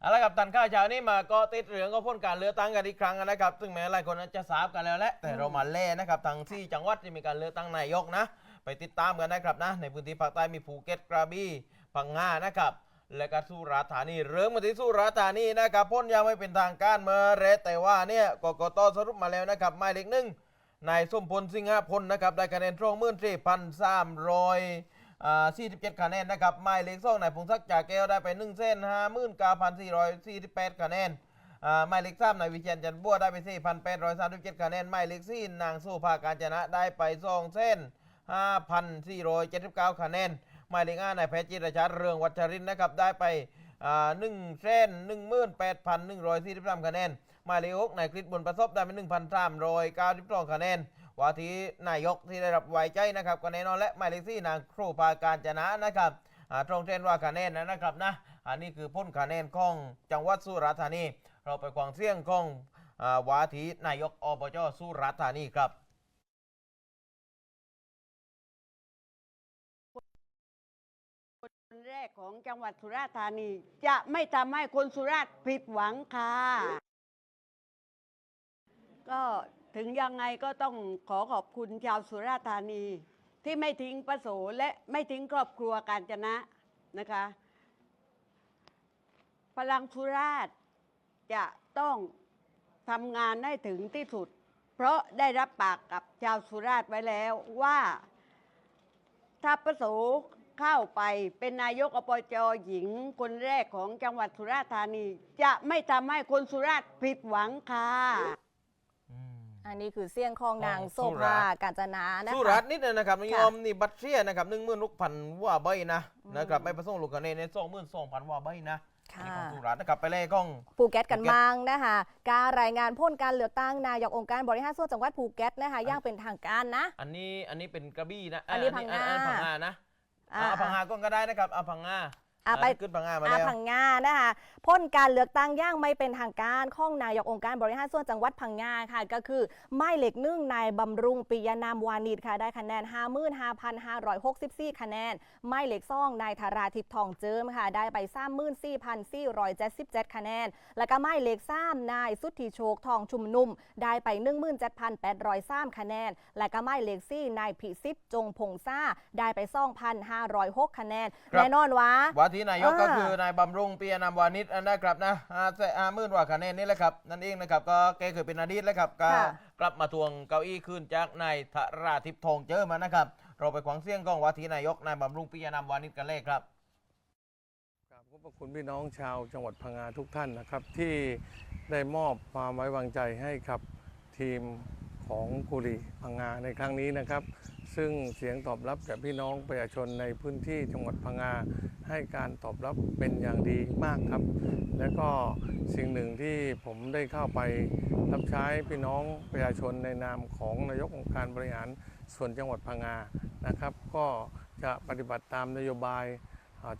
เอาละครับตันข้าวเช้านี้มาก็ติดเรืองก็พ้นการเลือกตั้งกันอีกครั้งนะครับซึ่งแม้หลายคนนั้นจะทราบกันแล้วแหละแต่เรามาเล่นะครับทั้งที่จังหวัดที่มีการเลือกตั้งนายกนะ ไปติดตามกันนะครับนะ ในพื้นที่ภาคใต้มีภูเก็ตกระบี่พังงานะครับ และก็สุราษฎร์ธานีเริ่มมาที่สุราษฎร์ธานีนะครับพ้นยังไม่เป็นทางการเมื่อเรศแต่ว่าเนี่ยกกตสรุปมาแล้วนะครับหมายเลขหนึ่งนายสมพลสิงหพลนะครับได้คะแนนตรงมื่นสี่พันสามร้อย 47 คะแนนนะครับไมล์เล็กสองนายพงศักดิ์จากแก้วได้ไป1เส้น59,448 คะแนนไมล์เล็กสามนายวิเชียนจันบัวได้ไป 4,837 คะแนนไมล์เล็กสี่นางสู้ภาการชนะได้ไป2เส้น5,479 คะแนนไมล์เล็กห้านายแพทย์จิรชัดเรืองวัชรินนะครับได้ไปหนึ่งเส้นหนึ่งหมื่นแปดพันหนึ่งร้อยสี่สิบสามคะแนนไมล์เล็กหกนายคริสบุญประสบได้ไปหนึ่งพันสามร้อยเก้าสิบสองคะแนน ว่าที่นายกที่ได้รับไว้ใจนะครับก็แน่นอนและมาเลขสี่นางครูภาการจนะนะครับตรงเทรนว่าคะแนนนะครับนะอันนี้คือพ้นคะแนนของจังหวัดสุราษฎร์ธานี เราไปฟังเสียงของอวาทีนายกอบจสุราษฎร์ธานีครับคนแรกของจังหวัดสุราษฎร์ธานี จะไม่ทำให้คนสุราษฎร์ผิดหวังค่ะ ก็ ถึงยังไงก็ต้องขอขอบคุณชาวสุราษฎร์ธานี ที่ไม่ทิ้งประโสและไม่ทิ้งครอบครัวการจนะนะคะ พลังสุราษฎร์จะต้องทำงานให้ถึงที่สุด เพราะได้รับปากกับชาวสุราษฎร์ไว้แล้วว่าถ้าประโสเข้าไปเป็นนายกอปจหญิงคนแรกของจังหวัดสุราษฎร์ธานี จะไม่ทำให้คนสุราษฎร์ผิดหวังค่ะ อันนี้คือเสียงของนางของโซสุราภาษฎร์กาญจนานะคะสุราษฎร์นิดนึงนะครับนิยค่ะมนี่บัตรเชียนะครับหนึ่งหมื่นลูกพันว่าใบนะอืมนะครับไม่ประสงค์ลูกคะแนนในสองหมื่นสองพันว่าใบนะค่ะนี่ของสุราษฎร์นะครับไปเลยของภูเก็ตกันภูเก็ตบ้างนะคะการรายงานพ้นการเลือกตั้งนายกองค์การบริหารส่วนจังหวัดภูเก็ตนะคะอย่างเป็นทางการนะ อันนี้อันนี้เป็นกระบี่นะอันนี้พังงาอันพังงานะอ่าอ่าพังงาก็ได้นะครับเอาพังงา อ่าไป ขึ้นพังงามาอาแล้ว พังงานะคะพ้นการเลือกตั้งอย่างไม่เป็นทางการของนายกองค์การบริหารส่วนจังหวัดพังงาค่ะ ก็คือไม้เหล็กนึ่งนายบำรุงปิยนามวานิชค่ะ ได้คะแนน 55,564 คะแนน ไม้เหล็กซ่องนายธาราทิพย์ทองเจิมค่ะ ได้ไป 34,477 คะแนน แล้วก็ไม้เหล็กซ้ำนายสุทธิโชคทองชุมนุม ได้ไป 17,803คะแนน และก็ไม้เหล็กซี่นายพิสิทธิ์จงพงซ่าได้ไป 2,506 คะแนนครับ แน่นอนว่า ว่าที่นายกอ่าก็คือนายบำรุงเปียนามวานิชนะครับนะอาแสอาหมื่นกว่าคะแนนนี่แหละครับ นั่นเองนะครับ ก็แกเคยเป็นอดีตแล้วครับก็ค่ะกลับมาทวงเก้าอี้คืนจากนายธราทิพย์ทองเจอมานะครับ เราไปขวางเสียงของว่าที่นายกนายบำรุงเปียนามวานิชกันเลยครับกราบขอบพระคุณพี่น้องชาวจังหวัดพังงาทุกท่านนะครับ ที่ได้มอบความไว้วางใจให้กับทีมของกุรีพังงาในครั้งนี้นะครับ ซึ่งเสียงตอบรับจากพี่น้องประชาชนในพื้นที่จังหวัดพังงาให้การตอบรับเป็นอย่างดีมากครับ และก็สิ่งหนึ่งที่ผมได้เข้าไปรับใช้พี่น้องประชาชนในนามของนายกองค์การบริหารส่วนจังหวัดพังงานะครับ ก็จะปฏิบัติตามนโยบาย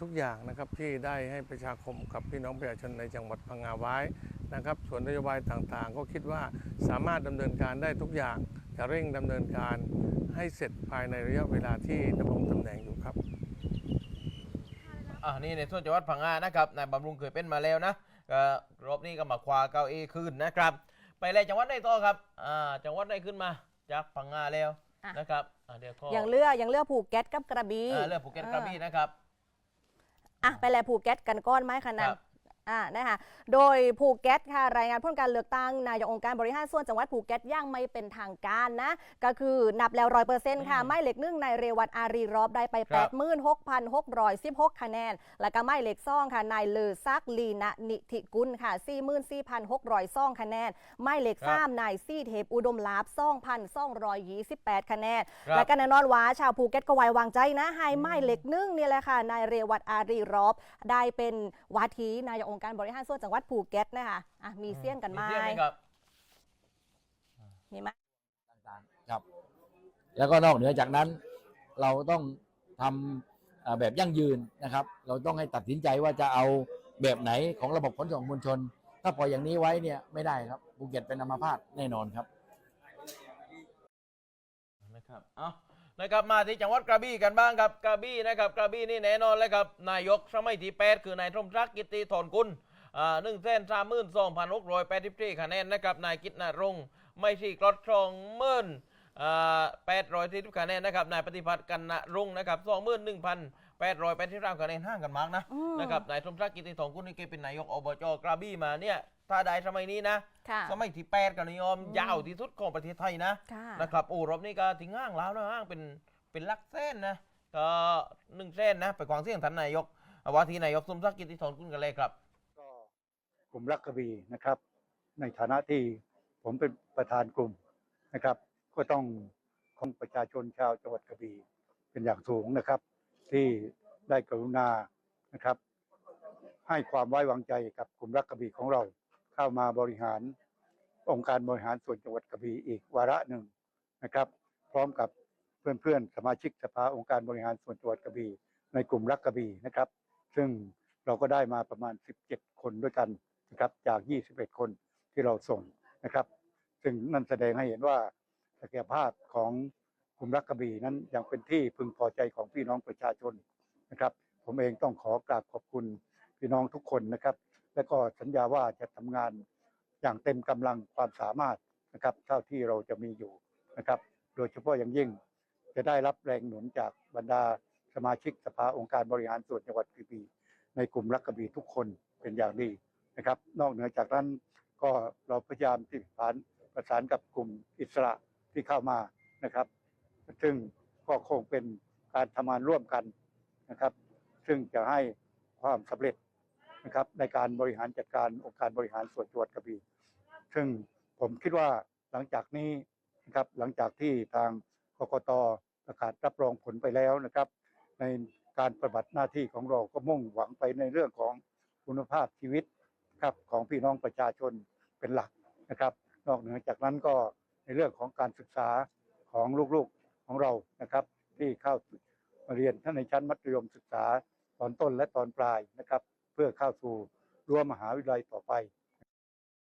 ทุกอย่างนะครับที่ได้ให้ประชาคมกับพี่น้องประชาชนในจังหวัดพังงาไว้นะครับ ส่วนนโยบายต่างๆ ก็คิดว่าสามารถดำเนินการได้ทุกอย่าง จะเร่งดำเนินการให้เสร็จภายในระยะเวลาที่ดำรงตำแหน่งอยู่ครับอ่านี่ในส่วนจังหวัดพังงานะครับนายบำรุงเคยเป็นมาแล้วนะก็รอบนี้ก็มาคว้าเก้าอี้คืนนะครับ ไปเลยจังหวัดไหนต่อครับอ่าจังหวัดไหนขึ้นมาจากพังงาแล้วอะนะครับอ่าเดี๋ยวข้ออย่างเลือกอย่างเลือกภูเก็ตกับกระบี่อ่าเรื่องภูเก็ตกระบี่นะครับอะไปแลภูเก็ตกันก้อนไหมคะนัคนรับ อ่านะคะโดยภูเก็ตค่ะรายงานผลการเลือกตั้งนายกองค์การบริหารส่วนจังหวัดภูเก็ตย่างไม่เป็นทางการนะก็คือนับแล้วร้อยเปอร์เซ็นต์ค่ะอืมไม่เหล็กนึ่งในเรวัตอารีรอบได้ไปครับ86,616คะแนน แล้วก็ไม่เหล็กซ่องค่ะนายเลอซักลีนะนิธิกุลค่ะ44,600ซ่องคะแนน ไม่เหล็กซ้ำนายซี่เทพอุดมลาบซ่องพันซ่องร้อยยี่สิบแปดคะแนนครับและก็แน่นอนว่าชาวภูเก็ตก็ไว้วางใจนะไฮไม้เหล็กนึ่งนี่แหละค่ะนายเรวัตอารีรอบได้เป็นวาทีนายกองค์การบริหารส่วนจังหวัดภูเก็ตนะคะอะมีเสี้ยงกันไหมเสี้ยงไหมครับมีไหมต่างๆครับ แล้วก็นอกเหนือจากนั้น เราต้องทำเอ่อแบบยั่งยืนนะครับ เราต้องให้ตัดสินใจว่าจะเอาแบบไหนของระบบขนส่งมวลชน ถ้าปล่อยอย่างนี้ไว้เนี่ยไม่ได้ครับภูเก็ตเป็นอัมพาตแน่นอนครับนะครับเอา นะครับมาที่จังหวัดกระบี่กันบ้างครับกระบี่นะครับกระบี่นี่แน่นอนเลยครับนายกสมัยที่แปดคือนายธมรักกิติถอนกุลหนึ่งเส้นสามหมื่นสองพันหกร้อยแปดสิบสี่คะแนนนะครับนายกิตนารงไม่ใช่กรดสองหมื่นแปดร้อยสี่สิบคะแนนนะครับนายปฏิพัฒน์กันนรุ่งนะครับสองหมื่นหนึ่งพัน แปดร้อยแปดสิบสามคะแนนห่างกันมากนะอืม นะครับนายสมศักดิ์กิติทองกุลนี่แกเป็นนายกอบจกระบี่มาเนี่ยถ้าได้สมัยนี้นะค่ะสมัยที่แปดกันนิยมอืมยาวที่สุดของประเทศไทยนะค่ะนะครับโอ้รอบนี้ก็ทิ้งห้างแล้วนะห้างเป็นเป็นลักเส้นนะก็หนึ่งเส้นนะไปกวางเสียงท่านนายกว่าที่นายกสมศักดิ์กิติทองกุลกันเลยครับ ก็กลุ่มรักกระบี่นะครับ ในฐานะที่ผมเป็นประธานกลุ่มนะครับ ก็ต้องของประชาชนชาวจังหวัดกระบี่เป็นอย่างสูงนะครับ ที่ได้กรุณานะครับ ให้ความไว้วางใจกับกลุ่มรักกระบี่ของเรา เข้ามาบริหารองค์การบริหารส่วนจังหวัดกระบี่อีกวาระหนึ่งนะครับ พร้อมกับเพื่อนๆสมาชิกสภาองค์การบริหารส่วนจังหวัดกระบี่ในกลุ่มรักกระบี่นะครับ ซึ่งเราก็ได้มาประมาณ 17 คนด้วยกันนะครับจาก 21 คนที่เราส่งนะครับ ซึ่งนั่นแสดงให้เห็นว่าศักยภาพของ กลุ่มรักกระบี่นั้นยังเป็นที่พึงพอใจของพี่น้องประชาชนนะครับ ผมเองต้องขอกราบขอบคุณพี่น้องทุกคนนะครับ และก็สัญญาว่าจะทำงานอย่างเต็มกำลังความสามารถนะครับเท่าที่เราจะมีอยู่นะครับ โดยเฉพาะอย่างยิ่งจะได้รับแรงหนุนจากบรรดาสมาชิกสภาองค์การบริหารส่วนจังหวัดกระบี่ในกลุ่มรักกระบี่ทุกคนเป็นอย่างดีนะครับ นอกเหนือจากนั้นก็เราพยายามที่ประสานประสานกับกลุ่มอิสระที่เข้ามานะครับ ซึ่งก็คงเป็นการทำงานร่วมกันนะครับ ซึ่งจะให้ความสำเร็จนะครับในการบริหารจัดการองค์การบริหารส่วนจังหวัดกระบี่ซึ่งผมคิดว่าหลังจากนี้นะครับหลังจากที่ทางกกตประกาศรับรองผลไปแล้วนะครับ ในการปฏิบัติหน้าที่ของเราก็มุ่งหวังไปในเรื่องของคุณภาพชีวิตครับของพี่น้องประชาชนเป็นหลักนะครับ นอกเหนือจากนั้นก็ในเรื่องของการศึกษาของลูกๆ ของเรานะครับ ที่เข้ามาเรียนทั้งในชั้นมัธยมศึกษาตอนต้นและตอนปลายนะครับ เพื่อเข้าสู่รั้วมหาวิทยาลัยต่อไป